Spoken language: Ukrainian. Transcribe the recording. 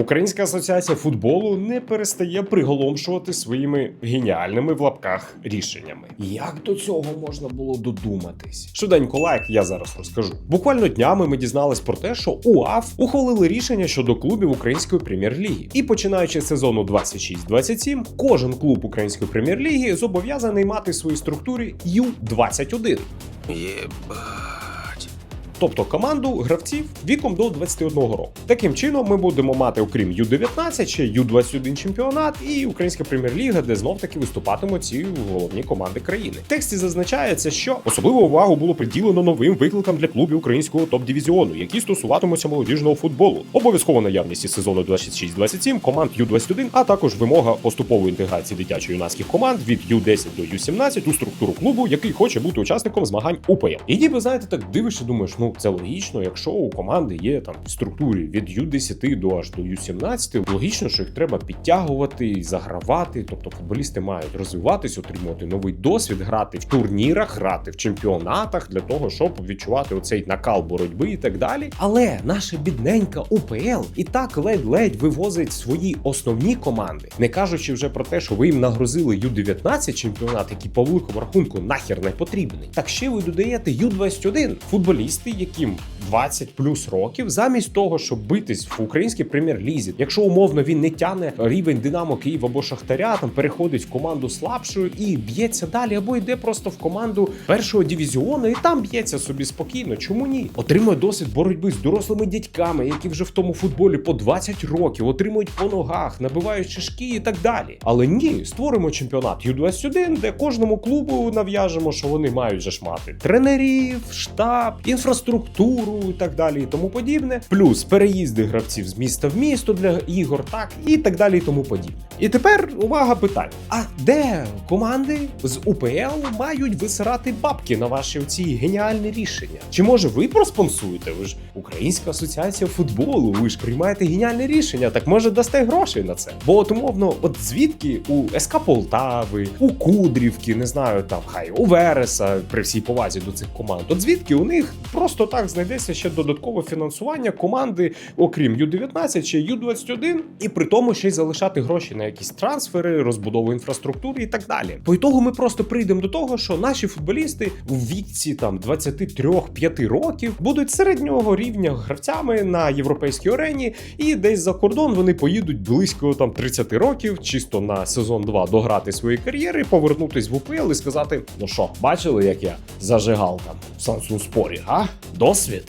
Українська асоціація футболу не перестає приголомшувати своїми геніальними в лапках рішеннями. Як до цього можна було додуматись? Швиденько лайк, я зараз розкажу. Буквально днями ми дізнались про те, що УАФ ухвалили рішення щодо клубів української прем'єр-ліги. І починаючи з сезону 26-27, кожен клуб української прем'єр-ліги зобов'язаний мати в своїй структурі Ю-21. Єбать. Тобто команду гравців віком до 21 року. Таким чином, ми будемо мати, окрім Ю-19, ще Ю-21 чемпіонат і Українська прем'єр-ліга, де знов таки виступатимуть ці головні команди країни. В тексті зазначається, що особливу увагу було приділено новим викликам для клубів українського топ-дивізіону, які стосуватимуться молодіжного футболу. Обов'язкова наявність із сезону 26-27 команд Ю-21, а також вимога поступової інтеграції дитячо-юнацьких команд від Ю-10 до Ю-17 у структуру клубу, який хоче бути учасником змагань УПЛ. І ніби знаєте, так дивишся, думаєш, ну це логічно, якщо у команди є там в структурі від Ю-10 до аж до Ю-17, логічно, що їх треба підтягувати загравати. Тобто футболісти мають розвиватись, отримувати новий досвід, грати в турнірах, грати в чемпіонатах для того, щоб відчувати оцей накал боротьби і так далі. Але наша бідненька УПЛ і так ледь-ледь вивозить свої основні команди, не кажучи вже про те, що ви їм нагрозили Ю-19 чемпіонат, який по великому рахунку нахер не потрібний. Так ще ви додаєте Ю-21 футболісти, яким 20 плюс років, замість того, щоб битись в українській прем'єр-лізі, якщо умовно він не тягне рівень Динамо Київ або Шахтаря, там переходить в команду слабшою і б'ється далі, або йде просто в команду першого дивізіону, і там б'ється собі спокійно. Чому ні? Отримує досвід боротьби з дорослими дядьками, які вже в тому футболі по 20 років отримують по ногах, набивають шишки і так далі. Але ні, створимо чемпіонат Ю-21, де кожному клубу нав'яжемо, що вони мають же ж мати тренерів, штаб, інфраструктуру і так далі, і тому подібне. Плюс переїзди гравців з міста в місто для ігор, так і так далі, і тому подібне. І тепер увага питань: а де команди з УПЛ мають висирати бабки на ваші ці геніальні рішення? Чи може ви проспонсуєте? Ви ж Українська асоціація футболу, ви ж приймаєте геніальне рішення, так може дасте грошей на це? Бо от умовно, от звідки у СК Полтави, у Кудрівки, не знаю, там хай у Вереса, при всій повазі до цих команд, от звідки у них просто так знайдеться ще додаткове фінансування команди, окрім Ю-19 чи Ю-21, і при тому ще й залишати гроші на якісь трансфери, розбудову інфраструктури і так далі. По ітогу ми просто прийдемо до того, що наші футболісти у віці там 23-5 років будуть середнього рівня гравцями на європейській арені, і десь за кордон вони поїдуть близько там 30 років, чисто на сезон 2 дограти свої кар'єри, повернутись в УПЛ і сказати: ну що, бачили, як я зажигав там в Самсунг спорі, а? Досвід.